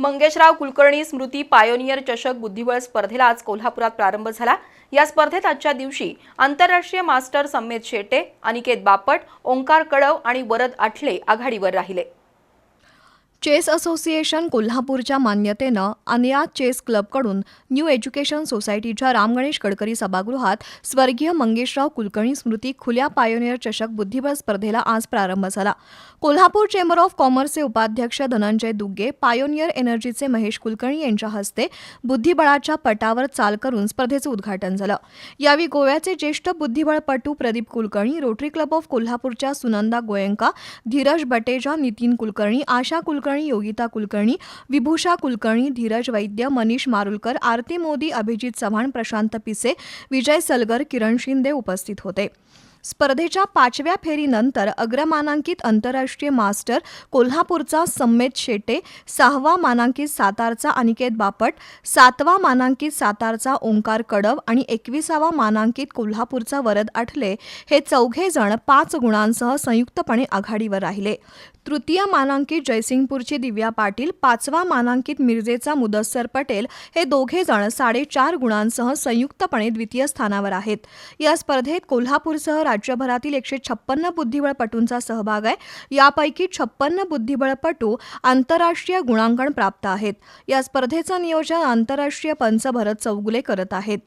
मंगेशराव कुलकर्णी स्मृती pioneer चषक बुद्धिबळ स्पर्धेला आज कोल्हापुरात प्रारंभ झाला. या स्पर्धेत आजच्या दिवशी आंतरराष्ट्रीय मास्टर सम्मेद शेटे अनिकेत बापट ओंकार कडव आणि वरद आठले आघाडीवर राहिले. चेस असोसिएशन कोल्हापूरच्या मान्यतेनं अनिया चेस क्लबकडून न्यू एज्युकेशन सोसायटीच्या रामगणेश गडकरी सभागृहात स्वर्गीय मंगेशराव कुलकर्णी स्मृती खुल्या पायोनियर चषक बुद्धिबळ स्पर्धेला आज प्रारंभ झाला. कोल्हापूर चेंबर ऑफ कॉमर्सचे उपाध्यक्ष धनंजय दुग्गे पायोनियर एनर्जीचे महेश कुलकर्णी यांच्या हस्ते बुद्धिबळाच्या पटावर चाल करून स्पर्धेचं उद्घाटन झालं. यावेळी गोव्याचे ज्येष्ठ बुद्धिबळपटू Pradeep Kulkarni rotary club of कोल्हापूरच्या सुनंदा गोयंका धीरज बटेजा नितीन कुलकर्णी आशा कुलकर्णी योगिता कुलकर्णी विभूषा कुलकर्णी धीरज वैद्य मनीष मारुलकर आरती मोदी अभिजित चव्हाण प्रशांत पिसे विजय सलगर किरण शिंदे उपस्थित होते. स्पर्धेच्या पाचव्या फेरीनंतर अग्रमानांकित आंतरराष्ट्रीय मास्टर कोल्हापूरचा सम्मेद शेटे सहावा मानांकित सातारचा अनिकेत बापट सातवा मानांकित सातारचा ओंकार कडव आणि एकविसावा मानांकित कोल्हापूरचा वरद आठले हे चौघे जण पाच गुणांसह संयुक्तपणे आघाडीवर राहिले. तृतीय मानांकित जयसिंगपूरची दिव्या पाटील पाचवा मानांकित मिर्जेचा मुदस्सर पटेल हे दोघे जण साडेचार गुणांसह संयुक्तपणे द्वितीय स्थानावर आहेत. या स्पर्धेत कोल्हापूरसह राज्यभरातील एकशे छप्पन्न बुद्धिबळपटूंचा सहभाग आहे. यापैकी छप्पन्न बुद्धिबळपटू आंतरराष्ट्रीय गुणांकन प्राप्त आहेत. या स्पर्धेचं नियोजन आंतरराष्ट्रीय पंच भरत चौगुले करत आहेत.